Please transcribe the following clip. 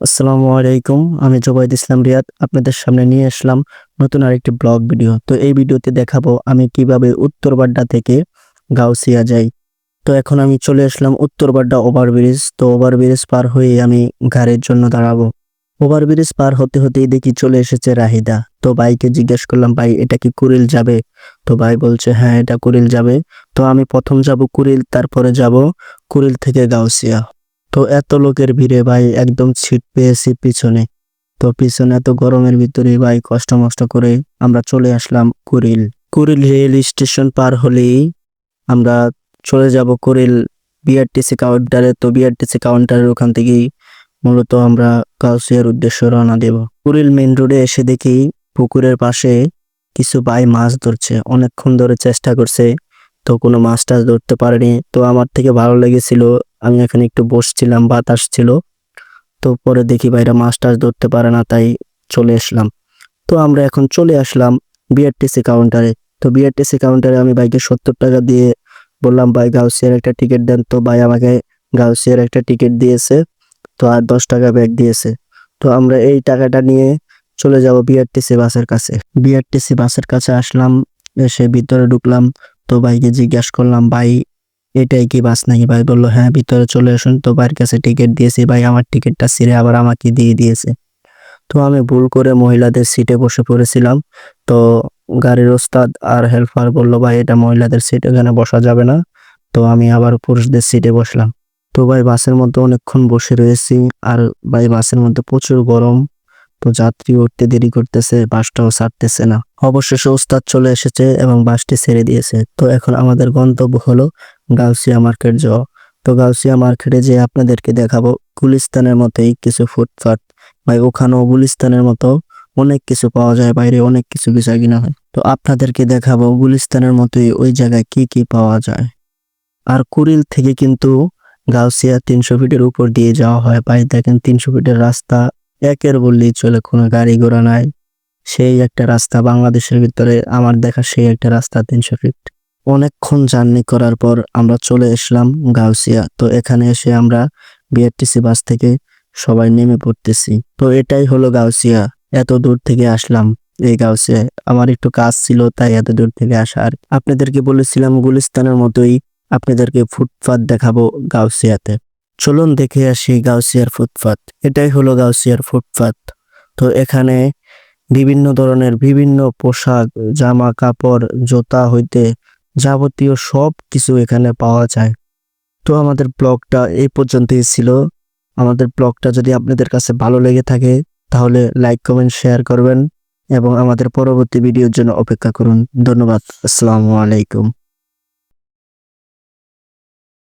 আসসালামু আলাইকুম, আমি জোবাইদ ইসলাম রিয়াদ, আপনাদের সামনে নিয়ে আসলাম নতুন আরেকটি ব্লগ ভিডিও। তো এই ভিডিওতে দেখাবো আমি কীভাবে উত্তরবাড্ডা থেকে গাউসিয়া যাই। তো এখন আমি চলে আসলাম উত্তরবাড্ডা ওভারব্রিজ তো ওভারব্রিজ পার হয়ে আমি গাড়ির জন্য দাঁড়াবো। ওভারব্রিজ পার হতে হতেই দেখি চলে এসেছে রাহিদা। তো ভাইকে জিজ্ঞেস করলাম, ভাই, এটা কি কুড়িল যাবে? তো ভাই বলছে হ্যাঁ এটা কুড়িল যাবে। তো আমি প্রথম যাব কুড়িল তারপরে যাব কুড়িল থেকে গাউসিয়া। তো এত লোকের ভিড়ে ভাই একদম ছিট পেয়েছি পিছনে। তো পিছনে এত গরমের ভিতরে ভাই কষ্ট মষ্ট করে আমরা চলে আসলাম কুড়িল কুড়িল রেল স্টেশন পার হলেই আমরা চলে যাব কুড়িল বিআরটিসি কাউন্টারে তো বিআরটিসি কাউন্টারের ওখান থেকেই মূলত আমরা কাউসিয়ার উদ্দেশ্যে রওনা দেব। কুড়িল মেন রোডে এসে দেখি পুকুরের পাশে কিছু ভাই মাছ ধরছে। অনেকক্ষণ ধরে চেষ্টা করছে তো কোনো মাছ টাছ ধরতে পারেনি। তো আমার থেকে ভালো লেগেছিল, আমি এখানে একটু বসছিলাম, বাতাস ছিল। তো পরে দেখি ভাইরা মাছ টাছ ধরতে পারে না, তাই চলে আসলাম। তো আমরা এখন চলে আসলাম বিআরটিসি কাউন্টারে তো বিআরটিসি কাউন্টারে আমি ভাইকে সত্তর টাকা দিয়ে বললাম, ভাই, গাউসিয়ার একটা টিকিট দেন তো। ভাই আমাকে গাউসিয়ার একটা টিকিট দিয়েছে, তো আর দশ টাকা ব্যাগ দিয়েছে। তো আমরা এই টাকাটা নিয়ে চলে যাব বিআরটিসি বাসের কাছে। বিআরটিসি বাসের কাছে আসলাম, এসে ভিতরে ঢুকলাম। তো ভাইকে জিজ্ঞেস করলাম, ভাই, এটাই কি বাস নাকি? ভাই বলল হ্যাঁ ভিতরে চলে আসুন। তো ভাইয়ের কাছে টিকিট দিয়েছি, ভাই, আমার টিকিটটা ছিঁড়ে আবার আমাকে দিয়ে দিয়েছে। তো আমি ভুল করে মহিলাদের সিটে বসে পড়েছিলাম। তো গাড়ির ওস্তাদ আর হেল্পার বলল, ভাই, এটা মহিলাদের সিট, এখানে বসা যাবে না। তো আমি আবার পুরুষদের সিটে বসলাম। তো ভাই, বাসের মধ্যে অনেকক্ষণ বসে রয়েছি আর ভাই, বাসের মধ্যে প্রচুর গরম। তো যাত্রী উঠতে দেরি করতেছে, বাসটাও ছাড়তেছে না। অবশেষে ওস্তাদ চলে এসেছে এবং বাসটি ছেড়ে দিয়েছে। তো এখন আমাদের গন্তব্য হলো গাউসিয়া মার্কেট যাওয়া। তো গাউসিয়া মার্কেটে যে আপনাদেরকে দেখাবো গুলিস্তানের মতোই কিছু ফুটপাত। বা ওখানেও গুলিস্তানের মতো অনেক কিছু পাওয়া যায়, বাইরে অনেক কিছু বিষয় কিনা হয়। তো আপনাদেরকে দেখাবো গুলিস্তানের মতোই ওই জায়গায় কি কি পাওয়া যায়। আর কুড়িল থেকে কিন্তু গাউসিয়া তিনশো ফিটের উপর দিয়ে যাওয়া হয়। ভাই, দেখেন তিনশো ফিটের রাস্তা একের বললেই চলে, কোনো গাড়ি ঘোড়া নাই। সেই একটা রাস্তা, বাংলাদেশের ভিতরে আমার দেখা সেই একটা রাস্তা, তিনশো ফিট অনেকক্ষণ জার্নি করার পর আমরা চলে এসলাম গাউসিয়া। তো এখানে এসে আমরা বিআরটিসি বাস থেকে সবাই নেমে পড়তেছি। তো এটাই হলো গাউসিয়া। এত দূর থেকে আসলাম এই গাউসিয়া আমার একটু কাজ ছিল, তাই এত দূর থেকে আসা। আর আপনাদেরকে বলেছিলাম গুলিস্তানের মতোই আপনাদেরকে ফুটপাত দেখাবো গাউসিয়াতে। চলুন দেখে আসি গাউসিয়ার ফুটপাত। এটাই হলো গাউসিয়ার ফুটপাত। তো এখানে বিভিন্ন ধরনের বিভিন্ন পোশাক জামা কাপড় জুতা হইতে যাবতীয় সব কিছু এখানে পাওয়া যায়। তো আমাদের ব্লগটা এই পর্যন্তই ছিল। আমাদের ব্লগটা যদি আপনাদের কাছে ভালো লেগে থাকে, তাহলে লাইক, কমেন্ট, শেয়ার করবেন এবং আমাদের পরবর্তী ভিডিওর জন্য অপেক্ষা করুন। ধন্যবাদ। আসসালামু আলাইকুম।